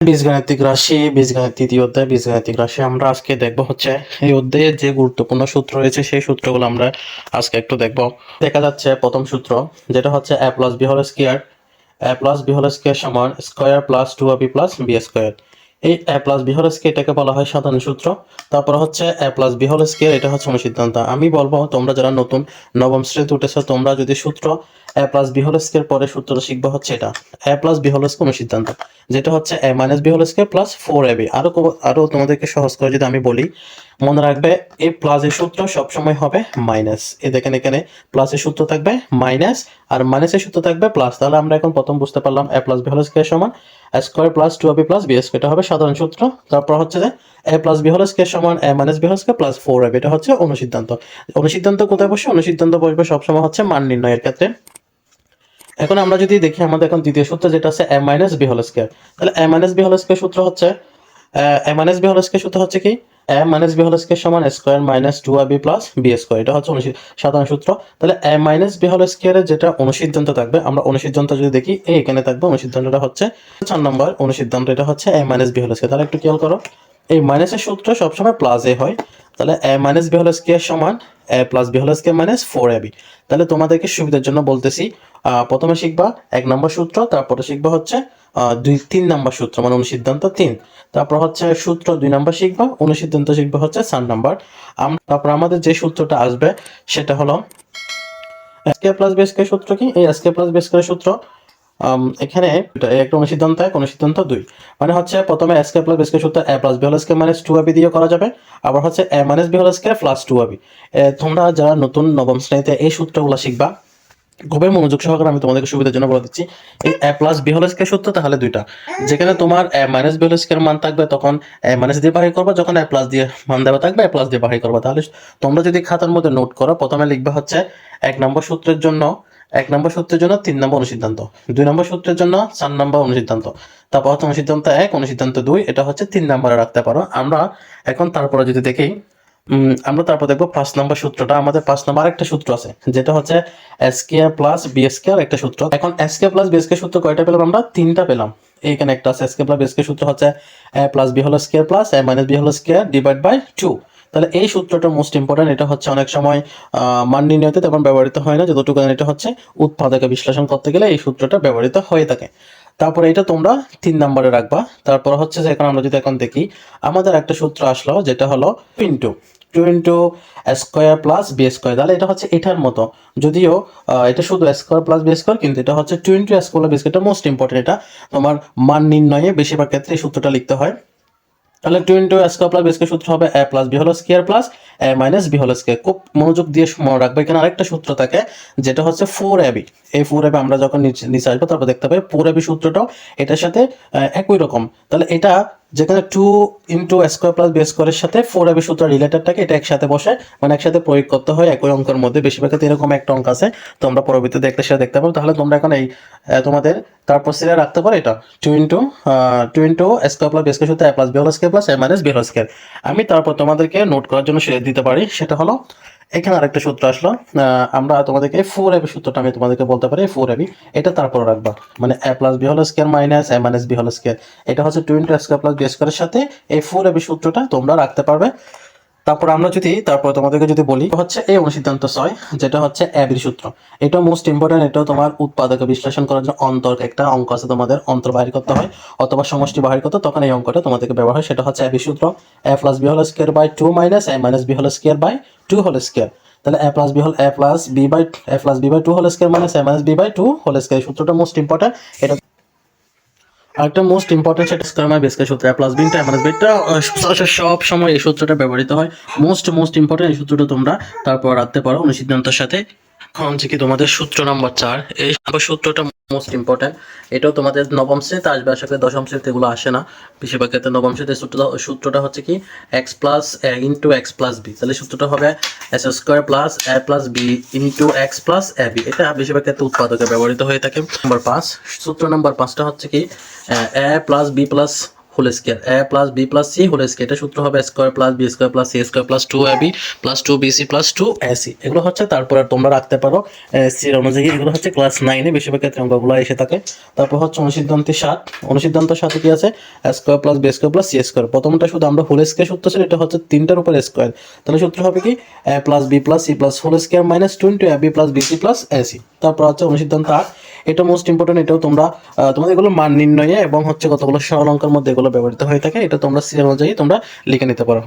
বীজগাণিতিক রাশি বীজগাণিত তৃতীয় অধ্যায়, বীজগাণিতিক রাশি। আমরা আজকে দেখব হচ্ছে, এই অধ্যায়ের যে গুরুত্বপূর্ণ সূত্র রয়েছে, সেই সূত্রগুলো আমরা আজকে একটু দেখব। দেখা যাচ্ছে প্রথম সূত্র, যেটা হচ্ছে A plus B whole square A plus B whole square সমান square plus two B plus B square এই A plus B whole square এটাকে বলা হয় সাধারণ সূত্র। তারপর হচ্ছে A plus B whole square এটা হচ্ছে অনুসিদ্ধান্ত আমি বলব, তোমরা যারা নতুন, নবম শ্রেণীতে উঠেছো, তোমরা যদি সূত্র A plus B whole square পরে সূত্রটা শিখবে হচ্ছে এটা। A plus B whole square অনুসিদ্ধান্ত যেটা হচ্ছে A minus B whole square plus four A B আরও আরও তোমাদেরকে সহজ করে যদি আমি বলি মনে রাখবে এই প্লাসের সূত্র সবসময় হবে মাইনাস এ দেখেন এখানে প্লাসের সূত্র থাকবে মাইনাস আর মাইনাসের সূত্র থাকবে প্লাস তাহলে আমরা এখন প্রথম বুঝতে পারলাম এ প্লাস বি হোল সমান square plus two B plus B এটা হবে সাধারণ সূত্র। তারপর হচ্ছে যে A plus B whole square সমান A minus B whole plus four A এটা হচ্ছে অনুসিদ্ধান্ত। অনুসিদ্ধান্ত কোথায় বসে অনুসিদ্ধান্ত বসবে সবসময় হচ্ছে মান নির্ণয়ের ক্ষেত্রে। এখন আমরা যদি দেখি আমাদের এখন দ্বিতীয় সূত্র যেটা আছে A minus B whole square তাহলে A minus B whole square সূত্র হচ্ছে A minus B whole square সূত্র হচ্ছে কি? A minus B whole square সমান স্কোয়ার মাইনাস টু আর বি প্লাস বি স্কোয়ার এটা হচ্ছে সাধারণ সূত্র। তাহলে এ মাইনাস বি হোল স্কোয়ারের যেটা অনুসিদ্ধান্ত থাকবে, আমরা অনুসিদ্ধান্ত যদি দেখি, এই এখানে থাকবে, অনুসিদ্ধান্তটা হচ্ছে চার নম্বর, অনুসিদ্ধান্ত এটা হচ্ছে A minus B whole square তাহলে একটু খেয়াল করো, এই মাইনাসের সূত্র সবসময় প্লাস এ হয়। তাহলে A minus B whole square সমান, A plus B whole square minus four A B তাহলে তোমাদেরকে সুবিধার জন্য বলতেছি প্রথমে শিখবা, এক নম্বর সূত্র, তারপরে শিখবা হচ্ছে দুই, তিন নম্বর সূত্র মানে অনুসিদ্ধান্ত তিন। তারপর হচ্ছে সূত্র দুই নম্বর শিখবা, অনুসিদ্ধান্ত শিখবা হচ্ছে চার নম্বর। তারপর আমাদের যে সূত্রটা আসবে, সেটা হলো সূত্র কি? এই এসকে প্লাস বেসকের সূত্র এখানে একটা অনুসিদ্ধান্ত, এক অনুসিদ্ধান্ত দুই। মানে হচ্ছে প্রথমে এসকে প্লাস বেসকে সূত্র A plus B whole minus two AB দিয়ে করা যাবে। আবার হচ্ছে A minus B whole plus two AB তোমরা যারা নতুন, নবম শ্রেণীতে এই সূত্রগুলো শিখবা খুবই মনোযোগ সহকারে আমি তোমাদেরকে সুবিধার জন্য বলে দিচ্ছি। এই A plus B whole square সূত্র তাহলে দুইটা। যেখানে তোমার A minus B whole square মান থাকবে, তখন এ মাইনাস দিয়ে বাহির করবা, যখন এ প্লাস দিয়ে মান দেওয়া থাকবে এ প্লাস দিয়ে বাহির করবা। তাহলে তোমরা যদি খাতার মধ্যে নোট করো, প্রথমে লিখবে হচ্ছে এক নম্বর সূত্রের জন্য, এক নম্বর সূত্রের জন্য তিন নম্বর অনুসিদ্ধান্ত। দুই নম্বর সূত্রের জন্য চার নম্বর অনুসিদ্ধান্ত। তারপর হচ্ছে অনুসিদ্ধান্ত এক, অনুসিদ্ধান্ত দুই, এটা হচ্ছে তিন নম্বরে রাখতে পারো। আমরা এখন তারপরে যদি দেখি আমরা তারপর দেখব পাঁচ নম্বর সূত্রটা। আমাদের পাঁচ নম্বর একটা সূত্র আছে, যেটা হচ্ছে এস প্লাস বি এস একটা সূত্র। এখন এস কে প্লাস বি এস কে সূত্র কয়টা পেলাম আমরা? তিনটা পেলাম। এইখানে একটা আছে এস কে প্লাস বি এস কে সূত্র হচ্ছে A plus B whole square plus A minus B whole square divide by two তাহলে এই সূত্রটা মোস্ট ইম্পর্টেন্ট এটা হচ্ছে অনেক সময় মান নির্ণয়তে তেমন ব্যবহৃত হয় না। যতটুকু এটা হচ্ছে উৎপাদকে বিশ্লেষণ করতে গেলে এই সূত্রটা ব্যবহৃত হয়ে থাকে। তারপরে এটা তোমরা তিন নম্বরে রাখবা। তারপর হচ্ছে যে এখন আমরা যদি এখন দেখি, আমাদের একটা সূত্র আসলো, যেটা হলো into two into square plus B square তাহলে এটা হচ্ছে এটার মতো। যদিও এটা শুধু স্কোয়ার প্লাস বি স্কোয়ার কিন্তু এটা হচ্ছে two into square B square most important এটা তোমার মান নির্ণয়ে বেশিরভাগ ক্ষেত্রে এই সূত্রটা লিখতে হয়। তাহলে টু ইন্টু স্কোয়ার প্লাস বেসকে সূত্র হবে A plus B whole square plus A minus B whole square খুব মনোযোগ দিয়ে মনে রাখবে, এখানে আরেকটা সূত্র থাকে, যেটা হচ্ছে ফোর এবি এই ফোর এবি আমরা যখন নিচে নিচে আসব, তারপর দেখতে পাই ফোর এবি সূত্রটাও এটার সাথে একই রকম। তাহলে এটা যেখানে two into square plus B স্কোয়ারের সাথে ফোর এবি সূত্র রিলেটেড থাকে এটা একসাথে বসে মানে একসাথে প্রয়োগ করতে হয় একই অঙ্কের মধ্যে। বেশিরভাগ ক্ষেত্রে এরকম একটা অঙ্ক আছে তোমরা পরবর্তীতে একটা সেটা দেখতে পারো তাহলে তোমরা এখন এই তোমাদের তারপর সিরিয়াল রাখতে পারো এটা two into two into square plus B square সূত্র A plus B whole square plus A minus B whole square আমি তারপর তোমাদেরকে নোট করার জন্য সেটা দিতে পারি, সেটা হলো এখানে আরেকটা সূত্র আসলো। আমরা তোমাদেরকে ফোর এবি সূত্রটা আমি তোমাদেরকে বলতে পারি ফোর এবি এটা তারপর রাখবা। মানে A plus B whole square minus A minus B whole square এটা হচ্ছে two into square plus B স্কোয়ারের সাথে এই ফোর এবি সূত্রটা তোমরা রাখতে পারবে। তারপর আমরা যদি, তারপর তোমাদেরকে যদি বলি হচ্ছে এই অনুসিদ্ধান্ত ছয়, যেটা হচ্ছে অ্যাবির সূত্র এটা মোস্ট ইম্পর্টেন্ট এটাও তোমার উৎপাদকে বিশ্লেষণ করার জন্য অন্তর একটা অঙ্ক আছে তোমাদের, অন্তর বাহির করতে হয়, অথবা সমষ্টি বাহির করতে তখন এই অঙ্কটা তোমাদেরকে ব্যবহার হয়, সেটা হচ্ছে অ্যাবির সূত্র A plus B whole square by two minus A minus B whole square by two whole square তাহলে A plus B whole A plus B by A plus B by two whole square minus A minus B by two whole square সূত্রটা most important এটা আরেকটা most important সেটা square মাই বেসকে সূত্র plus বিনটা minus beta সব সময় এই সূত্রটা ব্যবহৃত হয়। মোস্ট মোস্ট ইম্পর্টেন্ট এই সূত্রটা তোমরা তারপর রাখতে পারো অনুসিদ্ধান্তের সাথে। এখন হচ্ছে কি তোমাদের সূত্র নম্বর চার। এই সূত্রটা মোস্ট এটাও তোমাদের নবম শ্রেণীতে আসবে, আশা করি দশম শ্রেণীতে এগুলো আসে না। বেশিরভাগ ক্ষেত্রে নবম শ্রেণীতে সূত্রটা সূত্রটা হচ্ছে কি X plus into X plus B তাহলে সূত্রটা হবে S square plus A plus B into X plus A B এটা বেশিরভাগ ক্ষেত্রে উৎপাদকে ব্যবহৃত হয়ে থাকে। নম্বর পাঁচ, সূত্র নম্বর পাঁচটা হচ্ছে কি A plus B plus whole square A plus B plus C whole square এটা সূত্র হবে square plus B square plus C square plus two A B plus two B C plus two A C এগুলো হচ্ছে তারপরে তোমরা রাখতে পারো সির অনুযায়ী এগুলো হচ্ছে ক্লাস নাইনে বেশিরভাগ ক্ষেত্রে অঙ্কগুলো এসে থাকে। তারপর হচ্ছে অনুসিদ্ধান্তি সাত, অনুসিদ্ধান্ত সাথে কি আছে? Square plus B square plus C square প্রথমটা শুধু আমরা হোল স্কোয়ার সূত্র ছিল, এটা হচ্ছে তিনটার উপর স্কোয়ার তাহলে সূত্র হবে কি? A plus B plus C plus whole square minus twenty A B plus B C plus A C তারপর হচ্ছে অনুসিদ্ধান্ত আট, এটা মোস্ট ইম্পর্টেন্ট এটাও তোমরা তোমাদের এগুলো মান নির্ণয়ে এবং হচ্ছে কতগুলো সরল অঙ্কের মধ্যে এগুলো ব্যবহৃত হয়ে থাকে এটা তোমরা সি অনুযায়ী তোমরা লিখে নিতে পারো।